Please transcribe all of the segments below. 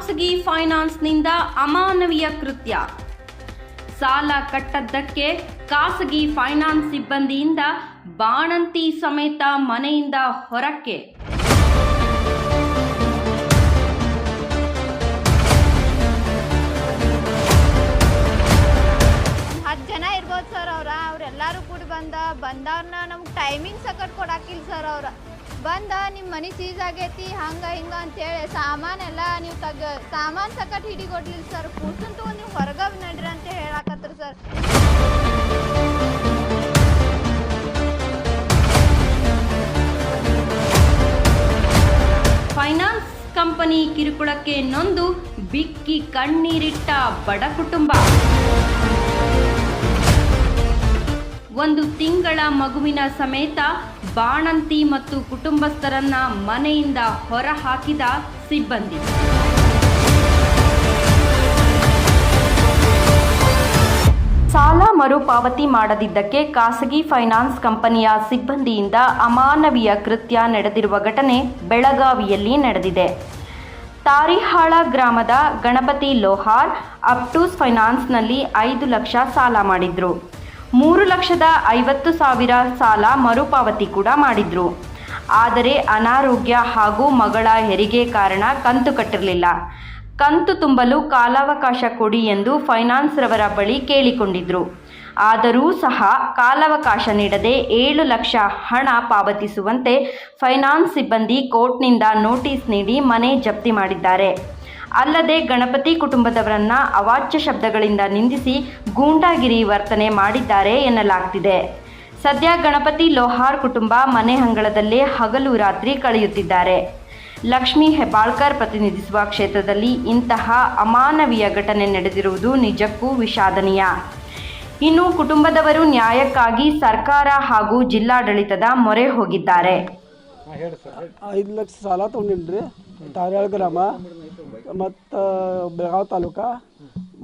ಖಾಸಗಿ ಫೈನಾನ್ಸ್ನಿಂದ ಅಮಾನವೀಯ ಕೃತ್ಯ. ಸಾಲ ಕಟ್ಟದ್ದಕ್ಕೆ ಖಾಸಗಿ ಫೈನಾನ್ಸ್ ಸಿಬ್ಬಂದಿಯಿಂದ ಬಾಣಂತಿ ಸಮೇತ ಮನೆಯಿಂದ ಹೊರಕ್ಕೆ. ಹತ್ತು ಜನ ಇರ್ಬೋದು ಸರ್ ಅವ್ರ, ಅವ್ರೆಲ್ಲರೂ ಕೂಡ ಬಂದ, ಬಂದವ್ರನ್ನ ನಮ್ಗೆ ಟೈಮಿಂಗ್ ಸಕಟ್ ಕೊಡಾಕಿಲ್ಲ ಸರ್ ಅವ್ರ. ಬಂದ ನಿಮ್ಮ ಮನೆ ಸೀಸ್ ಆಗೈತಿ, ಹಂಗ, ಹಿಂಗ ಅಂತೇಳಿ ಸಾಮಾನೆಲ್ಲ ನೀವು ತಗ, ಸಾಮಾನು ಸಕಟ್ ಹಿಡಿಗೊಡ್ಲಿಲ್ಲ ಸರ್. ಕೂಸನ್ ನೀವು ಹೊರಗ ನಡ್ರಿ ಅಂತ ಹೇಳಾಕತ್ರಿ ಸರ್. ಫೈನಾನ್ಸ್ ಕಂಪನಿ ಕಿರುಕುಳಕ್ಕೆ ನೊಂದು, ಬಿಕ್ಕಿ ಕಣ್ಣೀರಿಟ್ಟ ಬಡ ಕುಟುಂಬ. ಒಂದು ತಿಂಗಳ ಮಗುವಿನ ಸಮೇತ ಬಾಣಂತಿ ಮತ್ತು ಕುಟುಂಬಸ್ಥರನ್ನ ಮನೆಯಿಂದ ಹೊರಹಾಕಿದ ಸಿಬ್ಬಂದಿ. ಸಾಲ ಮರುಪಾವತಿ ಮಾಡದಿದ್ದಕ್ಕೆ ಖಾಸಗಿ ಫೈನಾನ್ಸ್ ಕಂಪನಿಯ ಸಿಬ್ಬಂದಿಯಿಂದ ಅಮಾನವೀಯ ಕೃತ್ಯ ನಡೆದಿರುವ ಘಟನೆ ಬೆಳಗಾವಿಯಲ್ಲಿ ನಡೆದಿದೆ. ತಾರಿಹಾಳ ಗ್ರಾಮದ ಗಣಪತಿ ಲೋಹಾರ್ ಅಪ್ಟೂಸ್ ಫೈನಾನ್ಸ್ನಲ್ಲಿ ಐದು ಲಕ್ಷ ಸಾಲ ಮಾಡಿದ್ರು. ಮೂರು ಲಕ್ಷದ ಐವತ್ತು ಸಾವಿರ ಸಾಲ ಮರುಪಾವತಿ ಕೂಡ ಮಾಡಿದ್ರು. ಆದರೆ ಅನಾರೋಗ್ಯ ಹಾಗೂ ಮಗಳ ಹೆರಿಗೆ ಕಾರಣ ಕಂತು ಕಟ್ಟಿರಲಿಲ್ಲ. ಕಂತು ತುಂಬಲು ಕಾಲಾವಕಾಶ ಕೊಡಿ ಎಂದು ಫೈನಾನ್ಸ್ ರವರ ಬಳಿ ಕೇಳಿಕೊಂಡಿದ್ರು. ಆದರೂ ಸಹ ಕಾಲಾವಕಾಶ ನೀಡದೆ ಏಳು ಲಕ್ಷ ಹಣ ಪಾವತಿಸುವಂತೆ ಫೈನಾನ್ಸ್ ಸಿಬ್ಬಂದಿ ಕೋರ್ಟ್ನಿಂದ ನೋಟಿಸ್ ನೀಡಿ ಮನೆ ಜಪ್ತಿ ಮಾಡಿದ್ದಾರೆ. ಅಲ್ಲದೆ ಗಣಪತಿ ಕುಟುಂಬದವರನ್ನ ಅವಾಚ್ಯ ಶಬ್ದಗಳಿಂದ ನಿಂದಿಸಿ ಗೂಂಡಾಗಿರಿ ವರ್ತನೆ ಮಾಡಿದ್ದಾರೆ ಎನ್ನಲಾಗ್ತಿದೆ. ಸದ್ಯ ಗಣಪತಿ ಲೋಹಾರ್ ಕುಟುಂಬ ಮನೆ ಅಂಗಳದಲ್ಲೇ ಹಗಲು ರಾತ್ರಿ ಕಳೆಯುತ್ತಿದ್ದಾರೆ. ಲಕ್ಷ್ಮೀ ಹೆಬಾಳ್ಕರ್ ಪ್ರತಿನಿಧಿಸುವ ಕ್ಷೇತ್ರದಲ್ಲಿ ಇಂತಹ ಅಮಾನವೀಯ ಘಟನೆ ನಡೆದಿರುವುದು ನಿಜಕ್ಕೂ ವಿಷಾದನೀಯ. ಇನ್ನು ಕುಟುಂಬದವರು ನ್ಯಾಯಕ್ಕಾಗಿ ಸರ್ಕಾರ ಹಾಗೂ ಜಿಲ್ಲಾಡಳಿತದ ಮೊರೆ ಹೋಗಿದ್ದಾರೆ. ಐದು ಲಕ್ಷ ಸಾಲ ತೊಗೊಂಡಿನಿ ರೀ ಗ್ರಾಮ, ಮತ್ತು ಬೆಳಗಾವ್ ತಾಲೂಕ.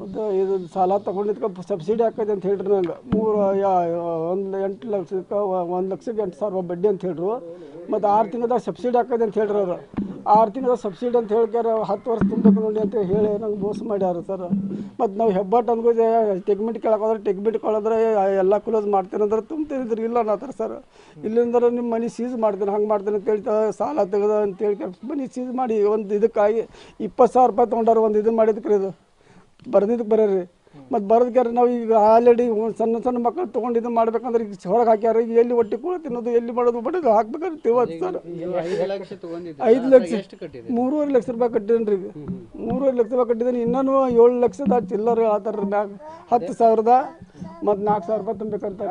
ಮತ್ತು ಇದು ಸಾಲ ತೊಗೊಂಡಿದ್ಕೆ ಸಬ್ಸಿಡಿ ಹಾಕೈತೆ ಅಂತ ಹೇಳ್ರಿ ನಂಗೆ. ಮೂರು ಒಂದು ಎಂಟು ಲಕ್ಷಕ್ಕೆ, ಒಂದು ಲಕ್ಷಕ್ಕೆ ಎಂಟು ಸಾವಿರ ಬಡ್ಡಿ ಅಂತ ಹೇಳ್ರು. ಮತ್ತು ಆರು ತಿಂಗಳದಾಗ ಸಬ್ಸಿಡಿ ಹಾಕೈತೆ ಅಂತ ಹೇಳ್ರಿ ಅವ್ರು. ಆರು ತಿಂಗಳ ಸಬ್ಸಿಡಿ ಅಂತ ಹೇಳ್ಕ್ಯಾರ, ಹತ್ತು ವರ್ಷ ತುಂಬಬೇಕು ನೋಡಿ ಅಂತ ಹೇಳಿ ನಂಗೆ ಮೋಸ ಮಾಡ್ಯಾರ ಸರ್. ಮತ್ತು ನಾವು ಹೆಬ್ಬಟ್ಟು ಅಂದ್ಕೋದೆ ಟೆಕ್ಮಿಟ್ ಹೋದ್ರೆ ಟೆಕ್ಮಿಟ್ ಕೊಳೋದ್ರೆ ಎಲ್ಲ ಕ್ಲೋಸ್ ಮಾಡ್ತೀನಂದ್ರೆ ಅಂದ್ರೆ ತುಂಬ್ತಿರಿದ್ರಿ ಇಲ್ಲ ಅನ್ನತ್ತಾರ ಸರ್. ಇಲ್ಲಿಂದ ನಿಮ್ಮ ಮನೆ ಸೀಸ್ ಮಾಡ್ತೀನಿ, ಹಂಗೆ ಮಾಡ್ತೀನಿ ಅಂತ ಹೇಳ್ತಾ ಸಾಲ ತೆಗೆದ ಅಂತ ಹೇಳಿ ಮನೆ ಸೀಸ್ ಮಾಡಿ ಒಂದು ಇದಕ್ಕಾಗಿ ಇಪ್ಪತ್ತು ಸಾವಿರ ರೂಪಾಯಿ ತೊಗೊಂಡಾರ ಒಂದು ಇದು ಮಾಡಿದಕ್ಕೆ ಇದು. ಬರ್ದಿದ್ದಕ್ಕೆ ಬರೀರಿ ಮತ್ತು ಬರೋದಕ್ಕೆ ನಾವು ಈಗ ಆಲ್ರೆಡಿ ಸಣ್ಣ ಸಣ್ಣ ಮಕ್ಕಳು ತೊಗೊಂಡು ಇದು ಮಾಡ್ಬೇಕಂದ್ರೆ ಈಗ ಹೊರಗೆ ಹಾಕ್ಯಾರ ಈಗ ಎಲ್ಲಿ ಹೊಟ್ಟೆ ಕೂಡ ತಿನ್ನೋದು ಎಲ್ಲಿ ಮಾಡೋದು ಬಡದು ಹಾಕ್ಬೇಕಂತ ತಿವತ್ತು ಸರ್. ಐದು ಲಕ್ಷ ಮೂರುವರೆ ಲಕ್ಷ ರೂಪಾಯಿ ಕಟ್ಟಿದ್ದೀನಿ ಈಗ. ಮೂರುವರೆ ಲಕ್ಷ ರೂಪಾಯಿ ಕಟ್ಟಿದ್ದೀನಿ. ಇನ್ನೂ ಏಳು ಲಕ್ಷದ ಚಿಲ್ಲರೆ ಆತರ ಮ್ಯಾಗ ಹತ್ತು ಸಾವಿರದ ಮತ್ತು ನಾಲ್ಕು ಸಾವಿರ ರೂಪಾಯಿ ತುಂಬಬೇಕಂತ